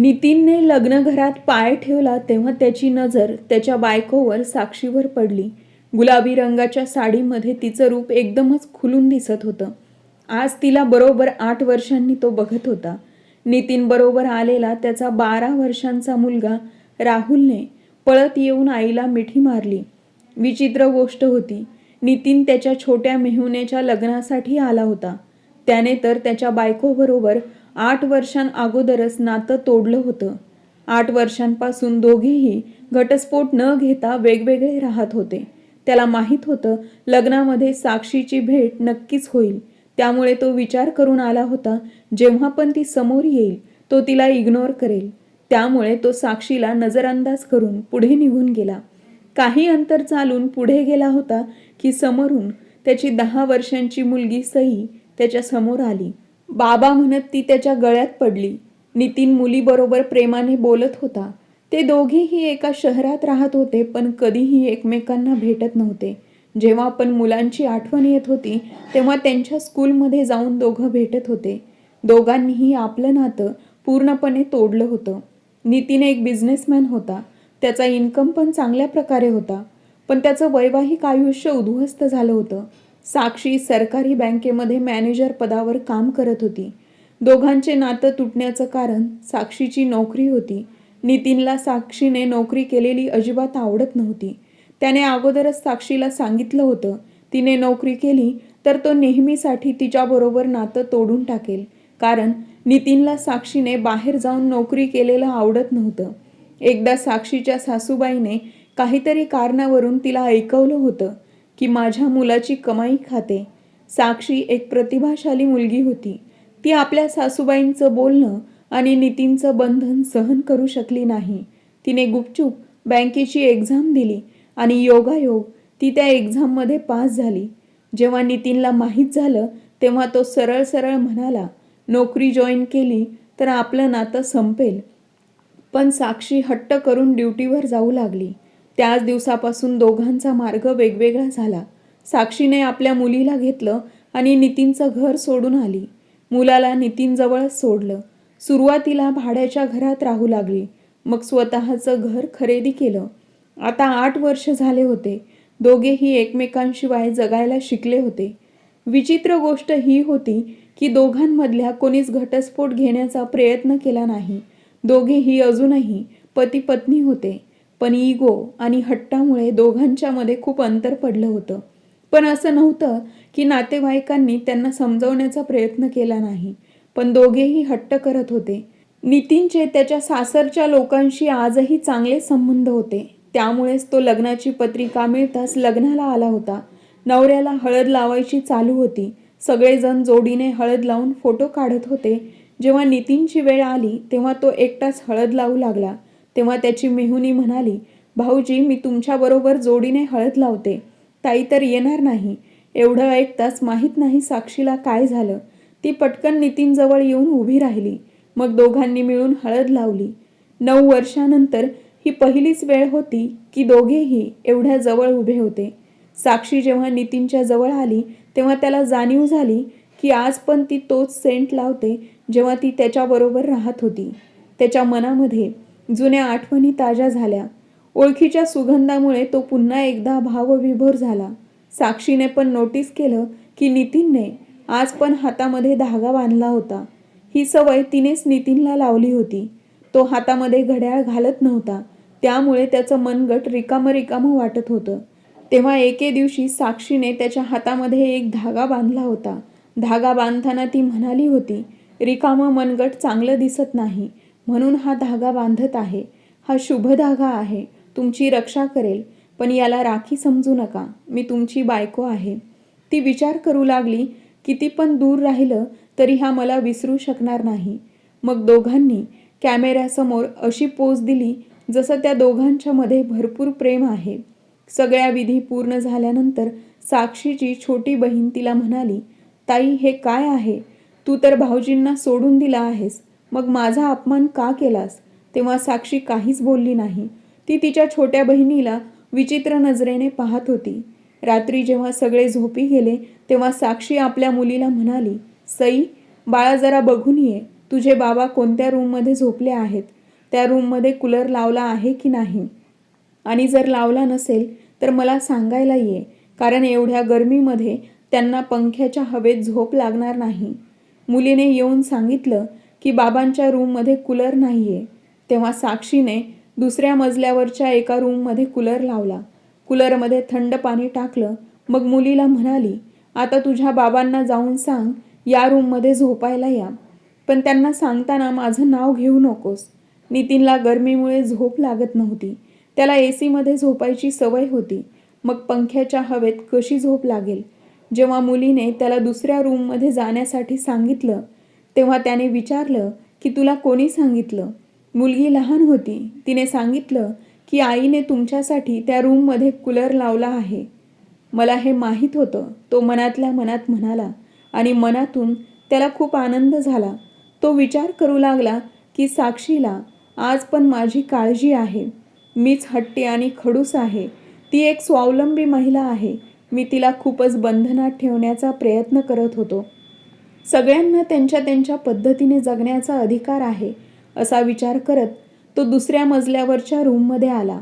नितीनने लग्नघरात पाय ठेवला तेव्हा त्याची नजर त्याच्या बायकोवर साक्षीवर पडली. गुलाबी रंगाच्या साडीमध्ये तिचं रूप एकदमच खुलून दिसत होतं. आज तिला बरोबर आठ वर्षांनी तो बघत होता. नितीन बरोबर आलेला त्याचा बारा वर्षांचा मुलगा राहुलने पळत येऊन आईला मिठी मारली. विचित्र गोष्ट होती. नितीन त्याच्या छोट्या मेहुण्याच्या लग्नासाठी आला होता. त्याने तर त्याच्या बायकोबरोबर आठ वर्षांअगोदरच नातं तोडलं होतं. आठ वर्षांपासून दोघेही घटस्फोट न घेता वेगवेगळे राहत होते. त्याला माहीत होतं लग्नामध्ये साक्षीची भेट नक्कीच होईल. त्यामुळे तो विचार करून आला होता जेव्हा पण ती समोर येईल तो तिला इग्नोर करेल. त्यामुळे तो साक्षीला नजरअंदाज करून पुढे निघून गेला. काही अंतर चालून पुढे गेला होता की समोरून त्याची दहा वर्षांची मुलगी सई त्याच्यासमोर आली. बाबा म्हणत ती त्याच्या गळ्यात पडली. नितीन मुलीबरोबर प्रेमाने बोलत होता. ते दोघेही एका शहरात राहत होते पण कधीही एकमेकांना भेटत नव्हते. जेव्हा पण मुलांची आठवण येत होती तेव्हा त्यांच्या स्कूलमध्ये जाऊन दोघं भेटत होते. दोघांनीही आपलं नातं पूर्णपणे तोडलं होतं. नितीन एक बिझनेसमॅन होता. त्याचा इन्कम पण चांगल्या प्रकारे होता. पण त्याचं वैवाहिक आयुष्य उद्ध्वस्त झालं होतं. साक्षी सरकारी बँकेमध्ये मॅनेजर पदावर काम करत होती. दोघांचे नातं तुटण्याचं कारण साक्षीची नोकरी होती. नितीनला साक्षीने नोकरी केलेली अजिबात आवडत नव्हती. त्याने अगोदरच साक्षीला सांगितलं होतं तिने नोकरी केली तर तो नेहमीसाठी तिच्याबरोबर नातं तोडून टाकेल. कारण नितीनला साक्षीने बाहेर जाऊन नोकरी केलेलं आवडत नव्हतं. एकदा साक्षीच्या सासूबाईने काहीतरी कारणावरून तिला ऐकवलं होतं. की माझ्या मुलाची कमाई खाते. साक्षी एक प्रतिभाशाली मुलगी होती. ती आपल्या सासूबाईंचं बोलणं आणि नितीनचं बंधन सहन करू शकली नाही. तिने गुपचूप बँकेची एक्झाम दिली आणि योगायोग ती त्या एक्झाममध्ये पास झाली. जेव्हा नितीनला माहीत झालं तेव्हा तो सरळ सरळ म्हणाला नोकरी जॉईन केली तर आपलं नातं संपेल. पण साक्षी हट्ट करून ड्युटीवर जाऊ लागली. त्याच दिवसापासून दोघांचा मार्ग वेगवेगळा झाला. साक्षीने आपल्या मुलीला घेतलं आणि नितीनचं घर सोडून आली. मुलाला नितीनजवळच सोडलं. सुरुवातीला भाड्याच्या घरात राहू लागली. मग स्वतःचं घर खरेदी केलं. आता आठ वर्ष झाले होते. दोघेही एकमेकांशिवाय जगायला शिकले होते. विचित्र गोष्ट ही होती की दोघांमधल्या कोणीच घटस्फोट घेण्याचा प्रयत्न केला नाही. दोघेही अजूनही पती पत्नी होते. पण इगो आणि हट्टामुळे दोघांच्यामध्ये खूप अंतर पडलं होतं. पण असं नव्हतं की नातेवाईकांनी त्यांना समजवण्याचा प्रयत्न केला नाही. पण दोघेही हट्ट करत होते. नितीनचे त्याच्या सासरच्या लोकांशी आजही चांगले संबंध होते. त्यामुळेच तो लग्नाची पत्रिका मिळताच लग्नाला आला होता. नवऱ्याला हळद लावायची चालू होती. सगळेजण जोडीने हळद लावून फोटो काढत होते. जेव्हा नितीनची वेळ आली तेव्हा तो एकटाच हळद लावू लागला. तेव्हा त्याची मेहुनी म्हणाली भाऊजी मी तुमच्याबरोबर जोडीने हळद लावते. ताई तर येणार नाही. एवढं ऐकताच माहीत नाही साक्षीला काय झालं. ती पटकन नितीनजवळ येऊन उभी राहिली. मग दोघांनी मिळून हळद लावली. नऊ वर्षानंतर ही पहिलीच वेळ होती की दोघेही एवढ्या जवळ उभे होते. साक्षी जेव्हा नितीनच्या जवळ आली तेव्हा त्याला जाणीव झाली की आज पण ती तोच सेंट लावते जेव्हा ती त्याच्याबरोबर राहत होती. त्याच्या मनामध्ये जुन्या आठवणी ताज्या झाल्या. ओळखीच्या सुगंधामुळे तो पुन्हा एकदा भावविभोर झाला. साक्षीने पण नोटीस केलं की नितीनने आज पण हातामध्ये धागा बांधला होता. ही सवय तिनेच नितीनला लावली होती. तो हातामध्ये घड्याळ घालत नव्हता. त्यामुळे त्याचं मनगट रिकामं रिकामं वाटत होतं. तेव्हा एके दिवशी साक्षीने त्याच्या हातामध्ये एक धागा बांधला होता. धागा बांधताना ती म्हणाली होती रिकामं मनगट चांगलं दिसत नाही. म्हणून हा धागा बांधत आहे. हा शुभ धागा आहे. तुमची रक्षा करेल पण याला राखी समजू नका. मी तुमची बायको आहे. ती विचार करू लागली किती पण दूर राहिलं तरी हा मला विसरू शकणार नाही. मग दोघांनी कॅमेऱ्यासमोर अशी पोज दिली जसं त्या दोघांच्या मध्ये भरपूर प्रेम आहे. सगळ्या विधी पूर्ण झाल्यानंतर साक्षीची छोटी बहीण तिला म्हणाली ताई हे काय आहे? तू तर भाऊजींना सोडून दिला आहेस. मग माझा अपमान का केलास? तेव्हा साक्षी काहीच बोलली नाही. ती तिच्या छोट्या बहिणीला विचित्र नजरेने पाहत होती. रात्री जेव्हा सगळे झोपी गेले तेव्हा साक्षी आपल्या मुलीला म्हणाली सई बाळा जरा बघून ये. तुझे बाबा कोणत्या रूममध्ये झोपले आहेत? त्या रूममध्ये कूलर लावला आहे की नाही? आणि जर लावला नसेल तर मला सांगायला ये कारण एवढ्या गरमीमध्ये त्यांना पंख्याच्या हवेत झोप लागणार नाही. मुलीने येऊन सांगितलं की बाबांच्या रूममध्ये कूलर नाही आहे तेव्हा साक्षीने दुसऱ्या मजल्यावरच्या एका रूममध्ये कूलर लावला. कूलरमध्ये थंड पाणी टाकलं. मग मुलीला म्हणाली आता तुझ्या बाबांना जाऊन सांग या रूममध्ये झोपायला या. पण त्यांना सांगताना माझं नाव घेऊ नकोस. नितीनला गरमीमुळे झोप लागत नव्हती. त्याला ए सीमध्ये झोपायची सवय होती. मग पंख्याच्या हवेत कशी झोप लागेल? जेव्हा मुलीने त्याला दुसऱ्या रूममध्ये जाण्यासाठी सांगितलं तेव्हा त्याने विचारलं की तुला कोणी सांगितलं? मुलगी लहान होती. तिने सांगितलं की आईने तुमच्यासाठी त्या रूममध्ये कूलर लावला आहे. मला हे माहीत होतं. तो मनातल्या मनात म्हणाला आणि मनातून त्याला खूप आनंद झाला. तो विचार करू लागला की साक्षीला आज पण माझी काळजी आहे. मीच हट्टी आणि खडूस आहे. ती एक स्वावलंबी महिला आहे. मी तिला खूपच बंधनात ठेवण्याचा प्रयत्न करत होतो. सगळ्यांना त्यांच्या त्यांच्या पद्धतीने जगण्याचा अधिकार आहे असा विचार करत तो दुसऱ्या मजल्यावरच्या रूममध्ये आला.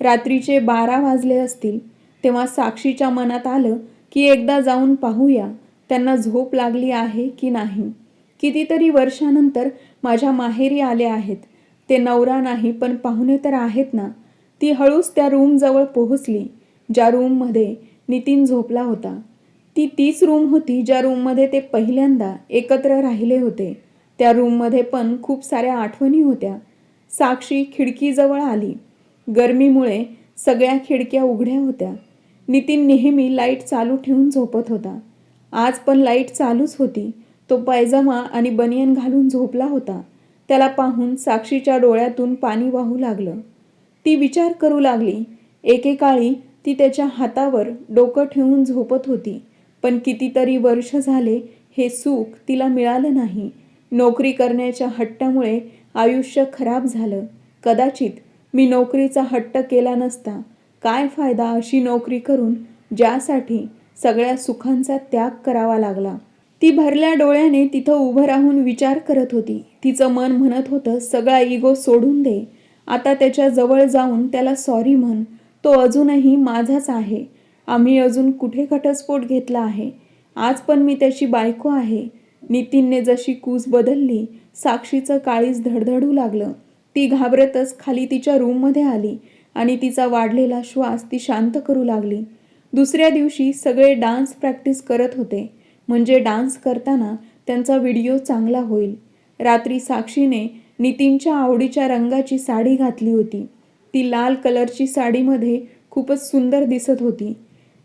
रात्रीचे बारा वाजले असतील तेव्हा साक्षीच्या मनात आलं की एकदा जाऊन पाहूया त्यांना झोप लागली आहे की नाही. कितीतरी वर्षानंतर माझ्या माहेरी आले आहेत. ते नवरा नाही पण पाहुणे तर आहेत ना. ती हळूच त्या रूमजवळ पोहोचली ज्या रूममध्ये नितीन झोपला होता. ती तीच रूम होती ज्या रूममध्ये ते पहिल्यांदा एकत्र राहिले होते. त्या रूममध्ये पण खूप साऱ्या आठवणी होत्या. साक्षी खिडकीजवळ आली. गरमीमुळे सगळ्या खिडक्या उघड्या होत्या. नितीन नेहमी लाइट चालू ठेवून झोपत होता. आज पण लाइट चालूच होती. तो पायजमा आणि बनियन घालून झोपला होता. त्याला पाहून साक्षीच्या डोळ्यातून पाणी वाहू लागलं. ती विचार करू लागली. एकेकाळी ती त्याच्या हातावर डोकं ठेवून झोपत होती. पण कितीतरी वर्ष झाले हे सुख तिला मिळालं नाही. नोकरी करण्याच्या हट्टामुळे आयुष्य खराब झालं. कदाचित मी नोकरीचा हट्ट केला नसता. काय फायदा अशी नोकरी करून ज्यासाठी सगळ्या सुखांचा त्याग करावा लागला. ती भरल्या डोळ्याने तिथं उभं राहून विचार करत होती. तिचं मन म्हणत होतं सगळा इगो सोडून दे. आता त्याच्याजवळ जाऊन त्याला सॉरी म्हण. तो अजूनही माझाच आहे. आम्ही अजून कुठे घटस्फोट घेतला आहे? आज पण मी त्याची बायको आहे. नितीनने जशी कूस बदलली साक्षीचं काळीज धडधडू लागलं. ती घाबरतच खाली तिच्या रूममध्ये आली आणि तिचा वाढलेला श्वास ती शांत करू लागली. दुसऱ्या दिवशी सगळे डान्स प्रॅक्टिस करत होते. म्हणजे डान्स करताना त्यांचा व्हिडिओ चांगला होईल. रात्री साक्षीने नितीनच्या आवडीच्या रंगाची साडी घातली होती. ती लाल कलरची साडीमध्ये खूपच सुंदर दिसत होती.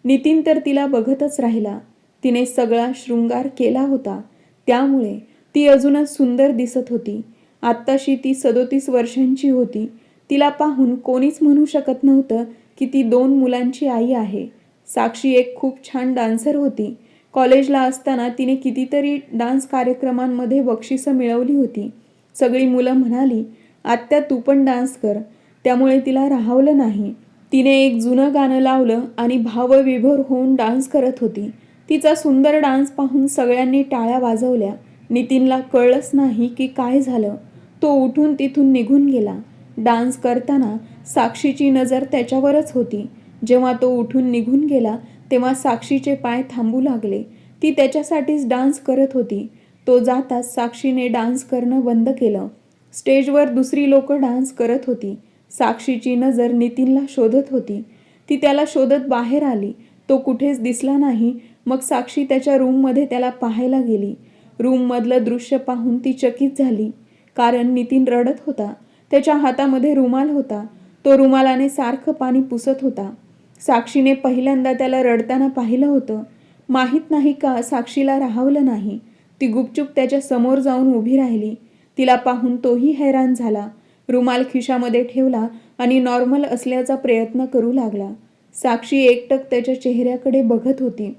नितीन तर तिला बघतच राहिला. तिने सगळा शृंगार केला होता. त्यामुळे ती अजूनच सुंदर दिसत होती. आत्ताशी ती सदोतीस वर्षांची होती. तिला पाहून कोणीच म्हणू शकत नव्हतं की ती दोन मुलांची आई आहे. साक्षी एक खूप छान डान्सर होती. कॉलेजला असताना तिने कितीतरी डान्स कार्यक्रमांमध्ये बक्षिसं मिळवली होती. सगळी मुलं म्हणाली आत्या तू पण डान्स कर. त्यामुळे तिला राहावलं नाही. तिने एक जुनं गाणं लावलं आणि भावविभोर होऊन डान्स करत होती. तिचा सुंदर डान्स पाहून सगळ्यांनी टाळ्या वाजवल्या. नितीनला कळलंच नाही की काय झालं. तो उठून तिथून निघून गेला. डान्स करताना साक्षीची नजर त्याच्यावरच होती. जेव्हा तो उठून निघून गेला तेव्हा साक्षीचे पाय थांबू लागले. ती त्याच्यासाठीच डान्स करत होती. तो जाताच साक्षीने डान्स करणं बंद केलं. स्टेजवर दुसरी लोक डान्स करत होती. साक्षीची नजर नितीनला शोधत होती. ती त्याला शोधत बाहेर आली. तो कुठेच दिसला नाही. मग साक्षी त्याच्या रूममध्ये त्याला पाहायला गेली. रूममधलं दृश्य पाहून ती चकित झाली. कारण नितीन रडत होता. त्याच्या हातामध्ये रुमाल होता. तो रुमालाने सारखं पाणी पुसत होता. साक्षीने पहिल्यांदा त्याला रडताना पाहिलं होतं. माहीत नाही का साक्षीला राहावलं नाही. ती गुपचूप त्याच्यासमोर जाऊन उभी राहिली. तिला पाहून तोही हैराण झाला. रुमाल खिशामध्ये ठेवला आणि नॉर्मल असल्याचा प्रयत्न करू लागला. साक्षी एकटक त्याच्या चेहऱ्याकडे बघत होती.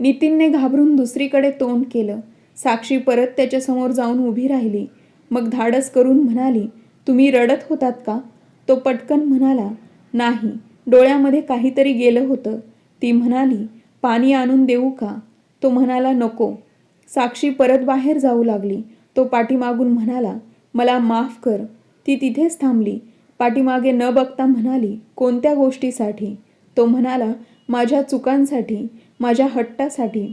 नितीनने घाबरून दुसरीकडे तोंड केलं. साक्षी परत त्याच्यासमोर जाऊन उभी राहिली. मग धाडस करून म्हणाली तुम्ही रडत होतात का? तो पटकन म्हणाला नाही डोळ्यामध्ये काहीतरी गेलं होतं. ती म्हणाली पाणी आणून देऊ का? तो म्हणाला नको. साक्षी परत बाहेर जाऊ लागली. तो पाठीमागून म्हणाला मला माफ कर ती तिथेच थांबली. पाठीमागे न बघता म्हणाली कोणत्या गोष्टीसाठी? तो म्हणाला माझ्या चुकांसाठी माझ्या हट्टासाठी.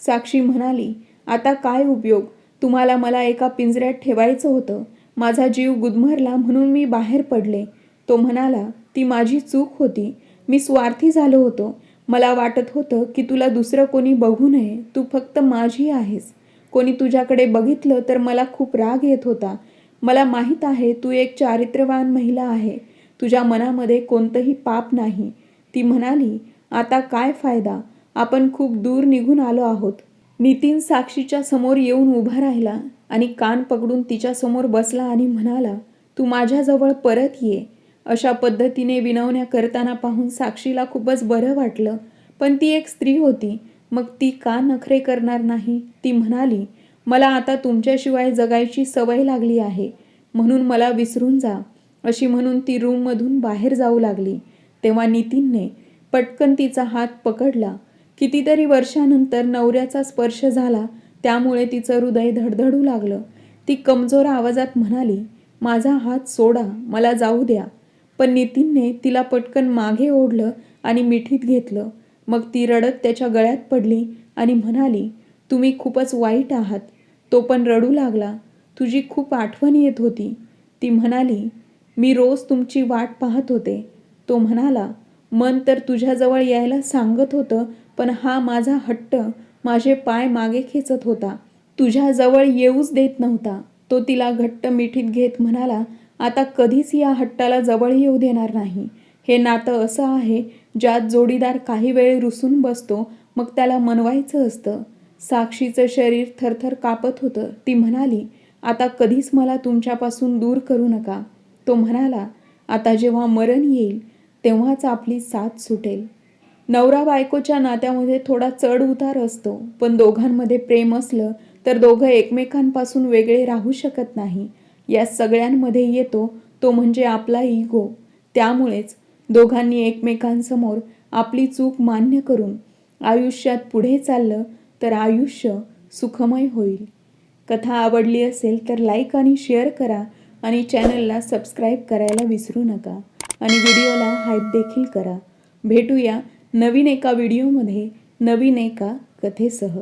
साक्षी म्हणाली आता काय उपयोग? तुम्हाला मला एका पिंजऱ्यात ठेवायचं होतं. माझा जीव गुदमरला म्हणून मी बाहेर पडले. तो म्हणाला ती माझी चूक होती. मी स्वार्थी झालो होतो. मला वाटत होतं की तुला दुसरं कोणी बघू नये. तू फक्त माझी आहेस. कोणी तुझ्याकडे बघितलं तर मला खूप राग येत होता. मला माहीत आहे तू एक चारित्र्यवान महिला आहे. तुझ्या मनामध्ये कोणतंही पाप नाही. ती म्हणाली आता काय फायदा? आपण खूप दूर निघून आलो आहोत. नितीन साक्षीच्या समोर येऊन उभा राहिला आणि कान पकडून तिच्यासमोर बसला आणि म्हणाला तू माझ्याजवळ परत ये. अशा पद्धतीने विनवण्या करताना पाहून साक्षीला खूपच बरं वाटलं. पण ती एक स्त्री होती. मग ती का नखरे करणार नाही? ती म्हणाली मला आता तुमच्याशिवाय जगायची सवय लागली आहे. म्हणून मला विसरून जा. अशी म्हणून ती रूममधून बाहेर जाऊ लागली. तेव्हा नितीनने पटकन तिचा हात पकडला. कितीतरी वर्षानंतर नवऱ्याचा स्पर्श झाला. त्यामुळे तिचं हृदय धडधडू लागलं. ती कमजोर आवाजात म्हणाली माझा हात सोडा. मला जाऊ द्या. पण नितीनने तिला पटकन मागे ओढलं आणि मिठीत घेतलं. मग ती रडत त्याच्या गळ्यात पडली आणि म्हणाली तुम्ही खूपच वाईट आहात. तो पण रडू लागला. तुझी खूप आठवण येत होती. ती म्हणाली मी रोज तुमची वाट पाहत होते. तो म्हणाला मन तर तुझ्याजवळ यायला सांगत होतं पण हा माझा हट्ट माझे पाय मागे खेचत होता. तुझ्याजवळ येऊच देत नव्हता. तो तिला घट्ट मिठीत घेत म्हणाला आता कधीच या हट्टाला जवळ येऊ देणार नाही. हे नातं असं आहे ज्यात जोडीदार काही वेळ रुसून बसतो मग त्याला मनवायचं असतं. साक्षीचं शरीर थरथर कापत होतं. ती म्हणाली आता कधीच मला तुमच्यापासून दूर करू नका. तो म्हणाला आता जेव्हा मरण येईल तेव्हाच आपली साथ सुटेल. नवरा बायकोच्या नात्यामध्ये थोडा चढ उतार असतो पण दोघांमध्ये प्रेम असलं तर दोघं एकमेकांपासून वेगळे राहू शकत नाही. या सगळ्यांमध्ये येतो तो म्हणजे आपला इगो त्यामुळेच दोघांनी एकमेकांसमोर आपली चूक मान्य करून आयुष्यात पुढे चाललं तर आयुष्य सुखमय होईल. कथा आवडली असेल तर लाईक आणि शेअर करा आणि चॅनलला सबस्क्राईब करायला विसरू नका आणि व्हिडिओला हाईप देखील करा. भेटूया नवीन एका व्हिडिओमध्ये नवीन एका कथेसह.